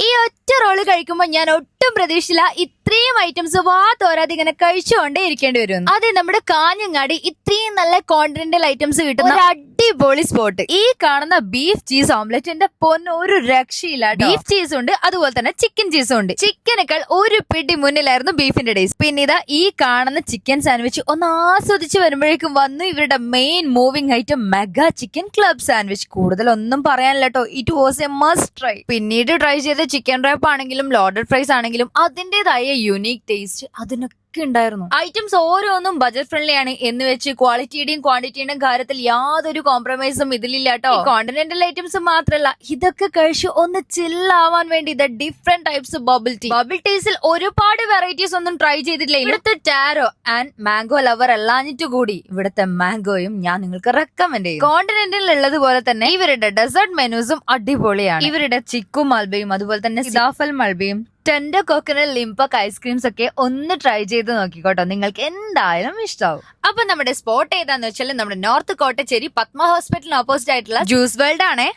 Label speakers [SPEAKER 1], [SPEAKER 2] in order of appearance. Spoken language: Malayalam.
[SPEAKER 1] ഈ ഒറ്റ റോൾ കഴിക്കുമ്പോൾ ഞാൻ ഒട്ടും പ്രതീക്ഷിച്ചില്ല. ഇത്രയും ഐറ്റംസ് വാ തോരാതെ ഇങ്ങനെ കഴിച്ചുകൊണ്ടേ ഇരിക്കേണ്ടി വരും അതെ നമ്മുടെ കാഞ്ഞങ്ങാടി ഇത്രയും നല്ല കോണ്ടിനെന്റൽ ഐറ്റംസ് കിട്ടുന്ന അടിപൊളി സ്പോട്ട് ഈ കാണുന്ന ബീഫ് ചീസ് ഓംലെറ്റിന്റെ പൊന്ന് ഒരു രക്ഷയില്ല ബീഫ് ചീസ് ഉണ്ട് അതുപോലെ തന്നെ ചിക്കൻ ചീസും ഉണ്ട്. ചിക്കനേക്കാൾ ഒരു പിടി മുന്നിലായിരുന്നു ബീഫിന്റെ ഡേസ് പിന്നെ ഇതാ ഈ കാണുന്ന ചിക്കൻ സാൻഡ്വിച്ച് ഒന്ന് ആസ്വദിച്ച് വരുമ്പോഴേക്കും വന്നു ഇവരുടെ main moving item mega chicken club sandwich കൂടുതൽ ഒന്നും പറയാനില്ല കേട്ടോ it was a must try പിന്നീട് ട്രൈ ചെയ്ത ചിക്കൻ റാപ്പ് ആണെങ്കിലും ലോഡഡ് ഫ്രൈസ് ആണെങ്കിലും അതിന്റേതായ യുണീക് ടേസ്റ്റ് അതിനൊക്കെ ഉണ്ടായിരുന്നു. ഐറ്റംസ് ഓരോന്നും ബജറ്റ് ഫ്രണ്ട്ലി ആണ്. എന്ന് വെച്ച് ക്വാളിറ്റിയുടെയും ക്വാണ്ടിറ്റിയുടെയും കാര്യത്തിൽ യാതൊരു കോംപ്രമൈസും ഇതിലില്ല കേട്ടോ കോണ്ടിനെന്റൽ ഐറ്റംസ് മാത്രമല്ല ഇതൊക്കെ കഴിച്ച് ഒന്ന് ചില്ലാവാൻ വേണ്ടി ഇത് different types bubble tea bubble ടീസിൽ ഒരുപാട് വെറൈറ്റീസ് ഒന്നും ട്രൈ ചെയ്തിട്ടില്ല. ഇവിടുത്തെ ടാരോ ആൻഡ് മാംഗോ ലവർ അല്ലാഞ്ഞിട്ട് കൂടി ഇവിടുത്തെ മാംഗോയും ഞാൻ നിങ്ങൾക്ക് റെക്കമെൻഡ് ചെയ്യും. കോണ്ടിനെന്റിൽ ഉള്ളതുപോലെ തന്നെ ഇവരുടെ ഡെസേർട്ട് മെനൂസും അടിപൊളിയാണ്. ഇവരുടെ ചിക്കും മൽബയും അതുപോലെ തന്നെ സിദാഫൽ മൽബയും ടെൻഡർ കോക്കനട്ട് ലിംപക് ഐസ്ക്രീംസ് ഒക്കെ ഒന്ന് ട്രൈ ചെയ്ത് നോക്കിക്കോട്ടോ. നിങ്ങൾക്ക് എന്തായാലും ഇഷ്ടാവും. അപ്പൊ നമ്മുടെ സ്പോട്ട് ഏതാന്ന് വെച്ചാൽ നമ്മുടെ നോർത്ത് കോട്ടച്ചേരി പത്മ ഹോസ്പിറ്റലിന് ഓപ്പോസിറ്റ് ആയിട്ടുള്ള ജ്യൂസ് വേൾഡ് ആണേ.